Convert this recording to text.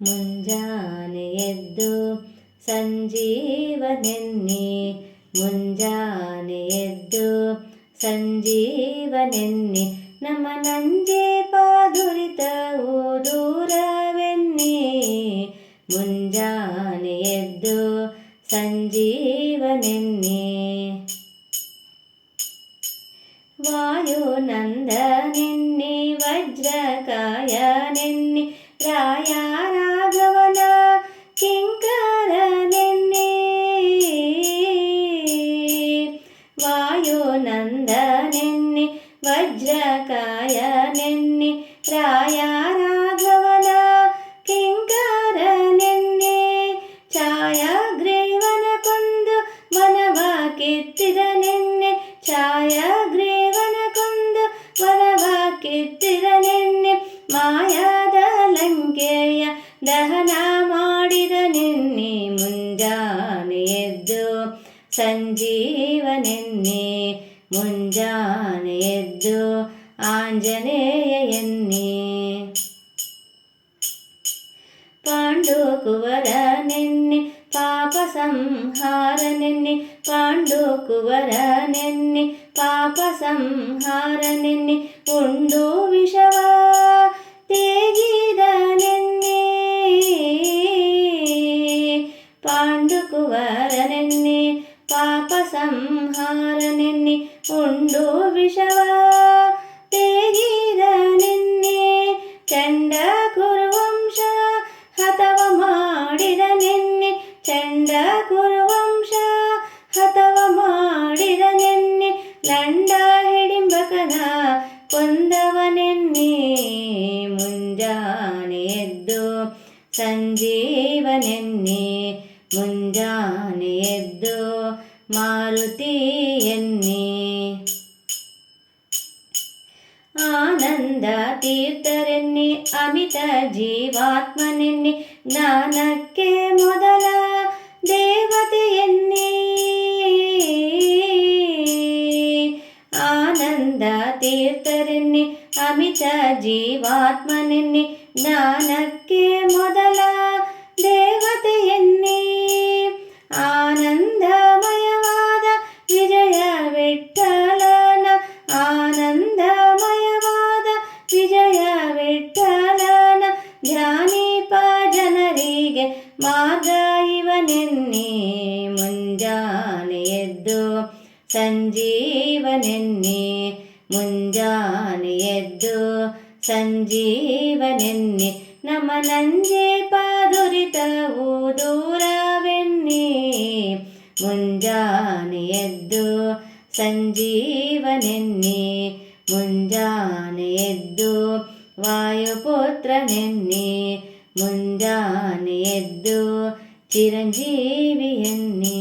ಮುಂಜಾನೆ ಎದ್ದು ಸಂಜೀವನೆನ್ನಿ ಮುಂಜಾನೆ ಎದ್ದು ಸಂಜೀವನೆನ್ನಿ ನಮ್ಮ ನಂಜೆ ಪಾದುರಿತವು ದೂರವೆನ್ನಿ ಮುಂಜಾನೆ ಎದ್ದು ಸಂಜೀವನೆನ್ನಿ ವಾಯುನಂದನೆನ್ನಿ ವಜ್ರಕಾಯನೆನ್ನಿ ರಾಯ ವಾಯುನಂದನೆನ್ನಿ ವಜ್ರಕಾಯನೆನ್ನಿ ರಾಯ ರಾಘವನ ಕಿಂಕರನೆನ್ನಿ ಛಾಯಾಗ್ರೀವನ ಕೊಂದು ಮನವ ಕಿತ್ತಿದನೆನ್ನೆ ಛಾಯಾಗ್ರೀವನ ಕೊಂದು ಮನವ ಕಿತ್ತಿದನೆನ್ನೆ ಮಾಯಾದ ಲಂಕೆಯ ದಹನ ಮಾಡಿದ ನಿನ್ನೆ ಮುಂಜಾನೆ ಎದ್ದು ಸಂಜೀವನೆನ್ನೆ ಮುಂಜಾನೆ ಎದ್ದು ಆಂಜನೇಯ ಎನ್ನಿ ಪಾಂಡು ಕುವರ ನೆನ್ನೆ ಪಾಪ ಸಂಹಾರ ನೆನ್ನೆ ಪಾಂಡು ಕುವರ ನೆನ್ನೆ ಪಾಪ ಸಂಹಾರ ನೆನ್ನೆ ಉಂಡು ವಿಷವ ಪಾಪ ಸಂಹಾರ ನೆನ್ನೆ ಉಂಡು ವಿಷವ ತೇಗಿದ ನೆನ್ನೆ ಚಂಡ ಕುರುವಂಶ ಹತವ ಮಾಡಿದ ನೆನ್ನೆ ಚಂಡ ಕುರುವಂಶ ಹತವ ಮಾಡಿದ ನೆನ್ನೆ ಲಂಡ ಹಿಡಿಂಬಕನ ಕೊಂದವನೆನ್ನೆ ಮುಂಜಾನೆ ಎದ್ದು ಸಂಜೀವನೆನ್ನೆ ಮುಂಜಾನೆ ಎದ್ದು ಮಾರುತಿ ಎನ್ನಿ ಆನಂದ ತೀರ್ಥರೆನ್ನಿ ಅಮಿತ ಜೀವಾತ್ಮನೆನ್ನಿ ಜ್ಞಾನಕ್ಕೆ ಮೊದಲ ದೇವತೆಯನ್ನಿ ಆನಂದ ತೀರ್ಥರೆನ್ನಿ ಅಮಿತ ಜೀವಾತ್ಮನೆನ್ನಿ ಜ್ಞಾನಕ್ಕೆ ಮೊದಲ ದೇವತೆಯನ್ನಿ ಮಾರ್ಗ ಇವನೆನ್ನಿ ಮುಂಜಾನೆ ಎದ್ದು ಸಂಜೀವನೆನ್ನಿ ಮುಂಜಾನೆ ಎದ್ದು ಸಂಜೀವನೆನ್ನಿ ನಮ್ಮ ನಂಜೆ ಪಾದುರಿತವು ದೂರವೆನ್ನಿ ಮುಂಜಾನೆ ಎದ್ದು ಸಂಜೀವನೆನ್ನಿ ಮುಂಜಾನೆ ಎದ್ದು ವಾಯುಪುತ್ರನೆನ್ನಿ ಮುಂಜಾನೆ ಎದ್ದು ಚಿರಂಜೀವಿಯನ್ನಿ